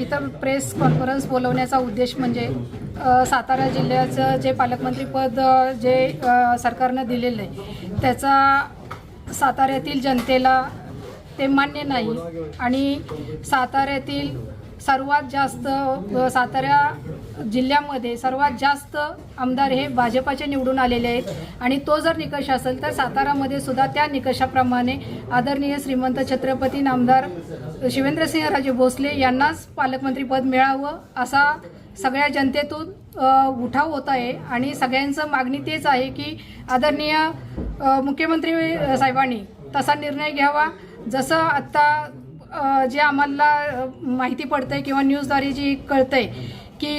इथं press conference बोलवण्याचा उद्देश म्हणजे सातारा जिल्ह्याचं जे पालकमंत्रीपद जे सरकारनं दिलेलं आहे त्याचा साताऱ्यातील जनतेला ते मान्य नाही. आणि साताऱ्यातील सर्वात जास्त सातारा जिल्ह्यामध्ये सर्वात जास्त आमदार हे भाजपाचे निवडून आलेले आहेत. आणि तो जर निकष असेल तर सातारामध्ये सुद्धा त्या निकषाप्रमाणे आदरणीय श्रीमंत छत्रपती नामदार शिवेंद्रसिंहराजे भोसले यांनाच पालकमंत्रीपद मिळावं असा सगळ्या जनतेतून उठाव होत आहे. आणि सगळ्यांचं मागणी तेच आहे की आदरणीय मुख्यमंत्री साहेबांनी तसा निर्णय घ्यावा. जसं आत्ता जे आम्हाला माहिती पडतंय किंवा न्यूजद्वारे जी कळतंय की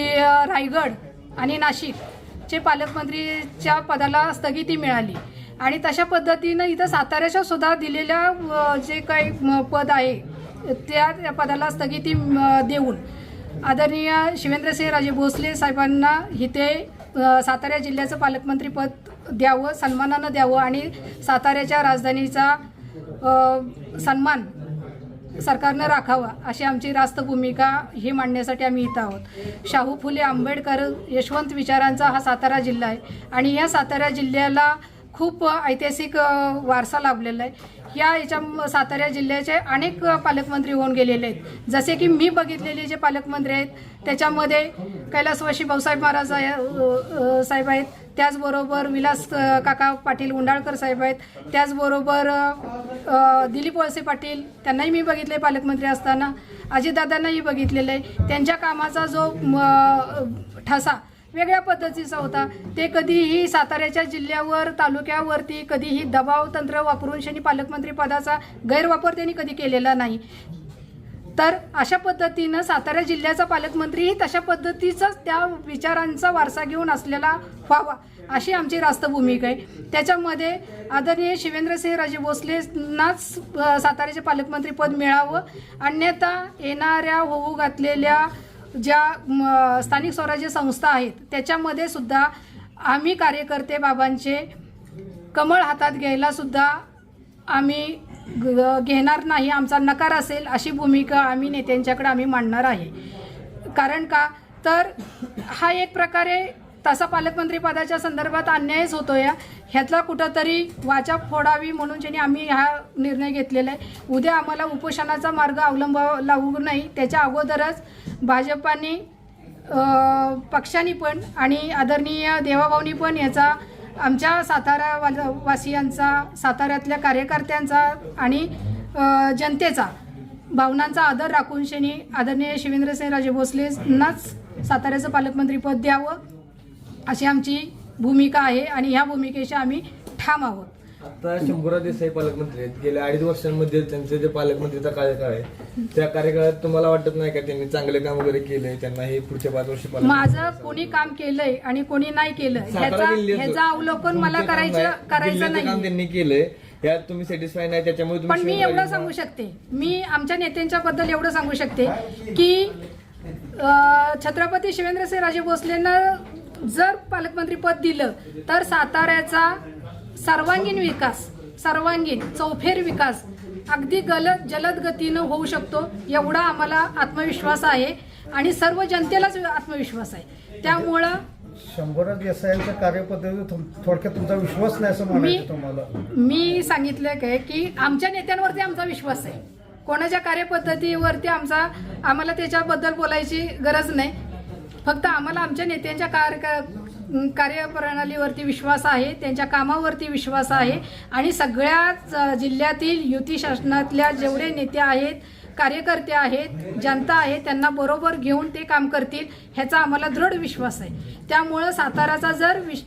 रायगड आणि नाशिकचे पालकमंत्रीच्या पदाला स्थगिती मिळाली. आणि तशा पद्धतीनं इथं साताऱ्याच्या सुद्धा दिलेल्या जे काही पद आहे त्या त्या पदाला स्थगिती देऊन आदरणीय शिवेंद्रसिंहराजे भोसले साहेबांना इथे सातारा जिल्ह्याचं पालकमंत्रीपद द्यावं सन्मानानं द्यावं आणि साताऱ्याच्या राजधानीचा सन्मान सरकारनं राखावा अशी आमची रास्त भूमिका ही मांडण्यासाठी आम्ही इथं आहोत. शाहू फुले आंबेडकर यशवंत विचारांचा हा सातारा जिल्हा आहे आणि या सातारा जिल्ह्याला खूप ऐतिहासिक वारसा लाभलेला आहे. या याच्या सातारा जिल्ह्याचे अनेक पालकमंत्री होऊन गेलेले आहेत. जसे की मी बघितलेले जे पालकमंत्री आहेत त्याच्यामध्ये कैलासवाशी भाऊसाहेब महाराज आहे, साहेब आहेत. त्याचबरोबर विलास काका पाटील उंडाळकर साहेब आहेत. त्याचबरोबर दिलीप वळसे पाटील त्यांनाही मी बघितले पालकमंत्री असताना. अजितदादांनाही बघितलेलं आहे. त्यांच्या कामाचा जो म, ठसा वेगळ्या पद्धतीचा होता. ते कधीही साताऱ्याच्या जिल्ह्यावर तालुक्यावरती कधीही दबाव तंत्र वापरून शनी पालकमंत्री पदाचा गैरवापर त्यांनी कधी केलेला नाही. तर अशा पद्धतीनं सातारा जिल्ह्याचा पालकमंत्रीही तशा पद्धतीचाच त्या विचारांचा वारसा घेऊन असलेला व्हावा अशी आमची रास्त भूमिका आहे. त्याच्यामध्ये आदरणीय शिवेंद्रसिंह राजे भोसलेंनाच साताऱ्याचे पालकमंत्रीपद मिळावं. अन्यथा येणाऱ्या होऊ घातलेल्या ज्या म, स्थानिक स्वराज्य संस्था आहेत त्याच्यामध्ये सुद्धा आम्ही कार्यकर्ते बाबांचे कमळ हातात घ्यायला सुद्धा आम्ही ग- घेणार नाही आमचा नकार असेल अशी भूमिका आम्ही नेत्यांच्याकडे आम्ही मांडणार आहे. कारण का? तर हा एक प्रकारे तसा पालकमंत्री पदाच्या संदर्भात अन्यायच होतो या ह्यातला कुठंतरी वाचा फोडावी म्हणून ज्यांनी आम्ही हा निर्णय घेतलेला आहे. उद्या आम्हाला उपोषणाचा मार्ग अवलंबावा लागू नाही. त्याच्या अगोदरच भाजपाने पक्षांनी पण आणि आदरणीय देवाभाऊनी पण याचा आमच्या सातारा वासियांचा साताऱ्यातल्या कार्यकर्त्यांचा आणि जनतेचा भावनांचा आदर राखून शनी आदरणीय शिवेंद्रसिंह राजे भोसलेंनाच साताऱ्याचं पालकमंत्रीपद द्यावं. अशी आमची भूमिका आहे आणि ह्या भूमिकेशी आम्ही ठाम आहोत. आता शंभूराज देसाई पालकमंत्री आहेत. गेल्या अडीच वर्षांमध्ये त्यांचे जे पालकमंत्रीचा कार्यकाळ आहे त्या कार्यकाळात तुम्हाला वाटत नाही का त्यांनी चांगले काम वगैरे केले? त्यांना हे पुढच्या पाच वर्ष माझं कोणी काम केलंय आणि कोणी नाही केलं ह्याचा सातारा जिल्ह्याचं- ह्याचं अवलोकन मला तुमचं काम करायचं आहे, करायचं जिल्ह्याचं काम नाही. त्यांनी केलंय. यात तुम्ही सॅटिस्फाय नाही त्याच्यामुळे तुम्ही पण मी शिवराज एवढं सांगू शकते. मी आमच्या नेत्यांच्या बद्दल एवढं सांगू शकते की अं, छत्रपती शिवेंद्रसिंह राजे भोसलेंना जर पालकमंत्री पद दिलं तर साताऱ्याचा सर्वांगीण विकास सर्वांगीण चौफेर विकास अगदी गलत जलद गतीनं होऊ शकतो एवढा आम्हाला आत्मविश्वास आहे आणि सर्व जनतेलाच आत्मविश्वास आहे. त्यामुळं शंभरच देसायांच्या कार्यपद्धती थोडक्यात तुमचा विश्वास नाही असं मी म्हणायचं तुम्हाला. मी सांगितलं काय की आमच्या नेत्यांवरती आमचा विश्वास आहे. कोणाच्या कार्यपद्धतीवरती आमचा आम्हाला त्याच्याबद्दल बोलायची गरज नाही. फक्त आम्हाला आमच्या नेत्यांच्या कार्य कार्यप्रणालीवरती विश्वास आहे त्यांच्या कामावरती विश्वास आहे आणि सगळ्याच जिल्ह्यातील युती शासनातल्या जेवढे नेते आहेत कार्यकर्ते आहेत जनता आहे त्यांना बरोबर घेऊन ते काम करतील ह्याचा आम्हाला दृढ विश्वास आहे. त्यामुळं साताराचा जर विश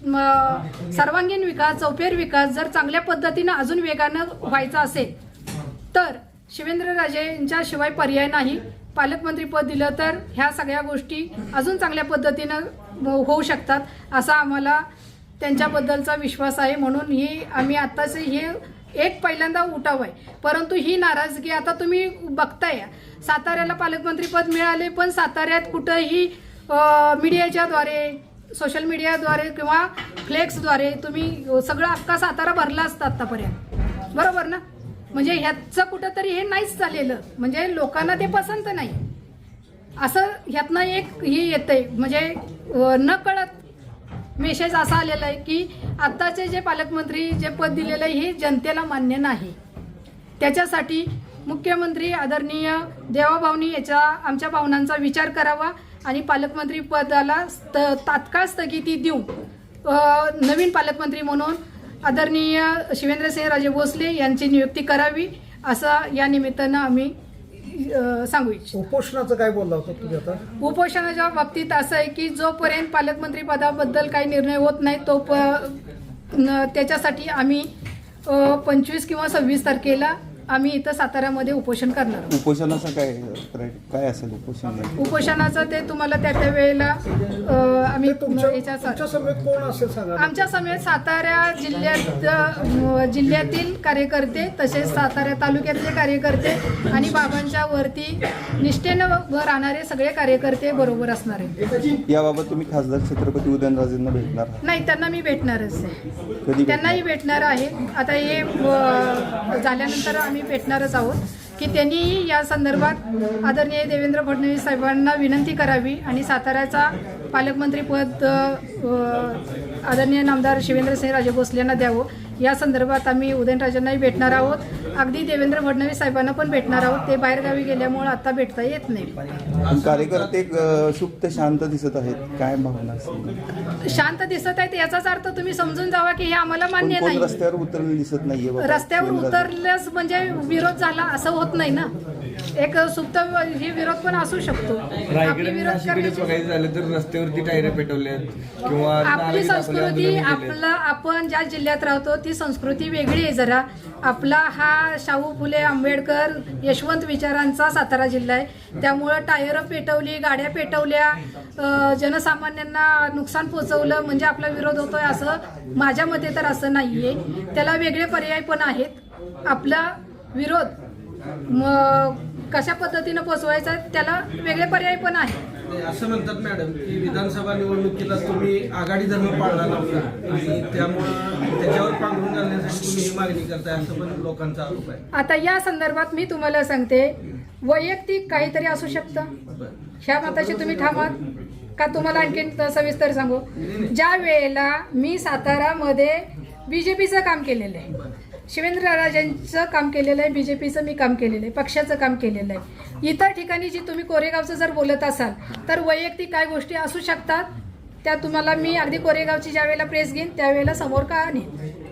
सर्वांगीण विकास चौफेर विकास जर चांगल्या पद्धतीनं अजून वेगानं व्हायचा असेल तर शिवेंद्रराजे यांच्याशिवाय पर्याय नाही. पालकमंत्रीपद दिलं तर ह्या सगळ्या गोष्टी अजून चांगल्या पद्धतीनं हो- होऊ शकतात असा आम्हाला त्यांच्याबद्दलचा विश्वास आहे. म्हणून ही आम्ही आत्ताच हे एक पहिल्यांदा उठाव आहे. परंतु ही नाराजगी आता तुम्ही बघताय. साताऱ्याला पालकमंत्रीपद मिळाले पण साताऱ्यात कुठंही मीडियाच्याद्वारे सोशल मीडियाद्वारे किंवा फ्लेक्सद्वारे तुम्ही सगळं अख्खा सातारा भरला असता आत्तापर्यंत बरोबर ना? म्हणजे ह्याचं कुठंतरी हे नाहीच झालेलं. म्हणजे लोकांना ते पसंत नाही. असं ह्यातनं एक हे येतंय. म्हणजे न कळत मेसेज असा आलेला आहे की आत्ताचे जे पालकमंत्री जे पद दिलेलं आहे हे जनतेला मान्य नाही. त्याच्यासाठी मुख्यमंत्री आदरणीय देवाभावनी याच्या आमच्या भावनांचा विचार करावा आणि पालकमंत्री पदाला स्त तात्काळ स्थगिती देऊन नवीन पालकमंत्री म्हणून आदरणीय शिवेंद्रसिंह राजे भोसले यांची नियुक्ती करावी असं या निमित्तानं आम्ही सांगू इच्छितो. उपोषणाचं काय बोलला होता तुम्ही आता? उपोषणाच्या बाबतीत असं आहे की जोपर्यंत पालकमंत्री पदाबद्दल काही निर्णय होत नाही तो त्याच्यासाठी आम्ही पंचवीस किंवा सव्वीस तारखेला आम्ही इथं साताऱ्यामध्ये उपोषण करणार आहोत. उपोषणाचं काय काय असेल उपोषण? उपोषणाचं ते तुम्हाला त्या त्या वेळेला अ, आम्ही ते तुमच्या याच्या तुमच्या समेत कोण असेल सांगा आमच्या समेत सातारा जिल्ह्यात अ, जिल्ह्यातील कार्यकर्ते तसेच सातारा तालुक्यातले कार्यकर्ते आणि बाबांच्या वरती निष्ठेनं व राहणारे सगळे कार्यकर्ते बरोबर असणार आहेत. याबाबत तुम्ही खासदार छत्रपती उदयनराजेंना भेटणार आहात. नाही त्यांना मी भेटणारच आहे. कधी त्यांनाही भेटणार आहे. आता हे अ, झाल्यानंतर आम्ही भेटणारच आहोत की त्यांनीही या संदर्भात आदरणीय देवेंद्र फडणवीस साहेबांना विनंती करावी आणि साताऱ्याचा पालकमंत्रीपद आदरणीय नामदार शिवेंद्रसिंह राजे भोसले यांना द्यावं. या संदर्भात आम्ही उदयनराजांनाही भेटणार आहोत. अगदी देवेंद्र फडणवीस साहेबांना पण भेटणार आहोत. ते बाहेरगावी गेल्यामुळे आता भेटता येत नाही. पण कार्यकर्ते सुप्त शांत दिसत आहेत. काय भावना शांत दिसत आहेत याचाच अर्थ तुम्ही समजून जावा की हे आम्हाला मान्य नाही रस्त्यावर उतरलेलं दिसत नाहीये. रस्त्यावर. उतरल्यास म्हणजे विरोध झाला असं होत नाही ना. एक सुप्त ही विरोध पण असू शकतो. तर रस्त्यावरती टायर पेटवल्यात किंवा आपली संस्कृती. आपलं आपण ज्या जिल्ह्यात राहतो ती संस्कृती वेगळी आहे जरा. आपला हा शाहू फुले आंबेडकर यशवंत विचारांचा सातारा जिल्हा आहे. त्यामुळं टायरं पेटवली गाड्या पेटवल्या जनसामान्यांना नुकसान पोचवलं म्हणजे आपला विरोध होतोय असं माझ्या मते तर असं नाहीये. त्याला वेगळे पर्याय पण आहेत. आपला विरोध म- कशा पद्धतीनं पोचवायचा त्याला वेगळे पर्याय पण आहेत. असं म्हणतात मॅडम की विधानसभा निवडणुकीला तुम्ही आघाडी धर्म पाळला नव्हता आणि त्यामुळं त्याच्यावर पांघरून घालण्यासाठी तुम्ही ही मागणी करताय असं पण लोकांचा आरोप आहे. आता या संदर्भात मी तुम्हाला सांगते वैयक्तिक काहीतरी असू शकतं. ह्या मताशी तुम्ही ठामात का तुम्हाला आणखीन सविस्तर सांगू? ज्या वेळेला मी सातारामध्ये बीजेपीचं काम केलेलं आहे शिवेंद्र राजांचं काम केलेलं आहे बी जे पीचं मी काम केलेलं आहे पक्षाचं काम केलेलं आहे. इतर ठिकाणी जी तुम्ही कोरेगावचं जर बोलत असाल तर वैयक्तिक काय गोष्टी असू शकतात त्या तुम्हाला मी अगदी कोरेगावची ज्यावेळेला प्रेस घेईन त्यावेळेला समोर का आणेन?